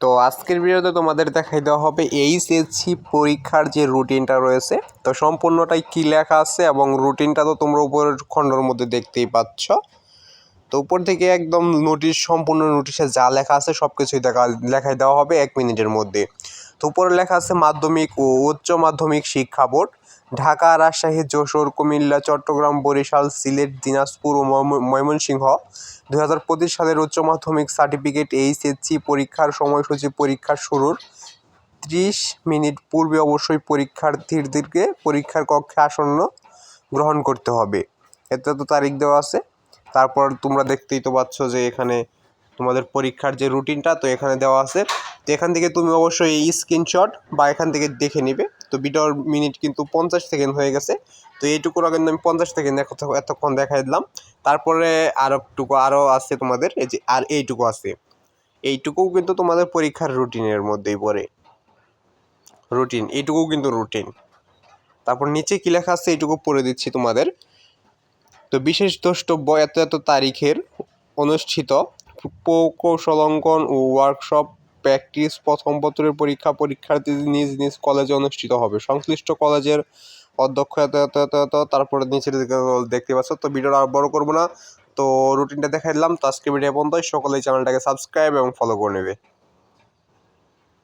তো আজকের ভিডিওতে তোমাদের দেখাই দেওয়া হবে এইচএসসি পরীক্ষার যে রুটিনটা রয়েছে, তো সম্পূর্ণটাই কী লেখা আছে এবং রুটিনটা তো তোমরা উপরের খণ্ডর মধ্যে দেখতেই পাচ্ছ। তো উপর থেকে একদম নোটিশ, সম্পূর্ণ নোটিশে যা লেখা আছে সব কিছুই দেখা, লেখাই দেওয়া হবে এক মিনিটের মধ্যে। তো উপরে লেখা আছে মাধ্যমিক ও উচ্চ মাধ্যমিক শিক্ষা বোর্ড। ঢাকা, রাজশাহী, যশোর, কুমিল্লা, চট্টগ্রাম, বরিশাল, সিলেট, দিনাজপুর ও ময়ম- ময়মনসিংহ। দু হাজার পঁচিশ সালের উচ্চ মাধ্যমিক সার্টিফিকেট এইচএসসি পরীক্ষার সময়সূচি পরীক্ষা শুরুর ত্রিশ মিনিট পূর্বে অবশ্যই পরীক্ষার্থীদেরকে পরীক্ষার কক্ষে আসন্ন গ্রহণ করতে হবে। এতে তো তারিখ দেওয়া আছে। তারপর তোমরা দেখতেই তো পাচ্ছ যে এখানে তোমাদের পরীক্ষার যে রুটিনটা, তো এখানে দেওয়া আছে তো এখান থেকে তুমি অবশ্যই এই স্ক্রিনশট বা এখান থেকে দেখে নিবে। তো ভিডিওর মিনিট কিন্তু পঞ্চাশ সেকেন্ড হয়ে গেছে। তো এইটুকুর কিন্তু আমি পঞ্চাশ সেকেন্ড এতক্ষণ দেখাই দিলাম। তারপরে আর একটুকু আরও আছে তোমাদের, এই যে, আর এইটুকু আছে। এইটুকুও কিন্তু তোমাদের পরীক্ষার রুটিনের মধ্যেই পড়ে। রুটিন এইটুকুও কিন্তু রুটিন তারপর নিচে কী লেখা আছে এইটুকু পড়ে দিচ্ছি তোমাদের। তো বিশেষ দ্রষ্টব্য এত এত তারিখের অনুষ্ঠিত প্রকৌশলঙ্কন ও ওয়ার্কশপ প্র্যাকটিস প্রথম পত্রের পরীক্ষা, পরীক্ষার্থী নিজ নিজ কলেজে অনুষ্ঠিত হবে। সংশ্লিষ্ট কলেজের অধ্যক্ষ তারপরে নিচের দেখতে পাচ্ছ। তো ভিডিওটা আর বড় করব না। তো রুটিনটা দেখাই দিলাম। তো আজকে ভিডিও বন্ধ সকলেই চ্যানেলটাকে সাবস্ক্রাইব এবং ফলো করে নেবে।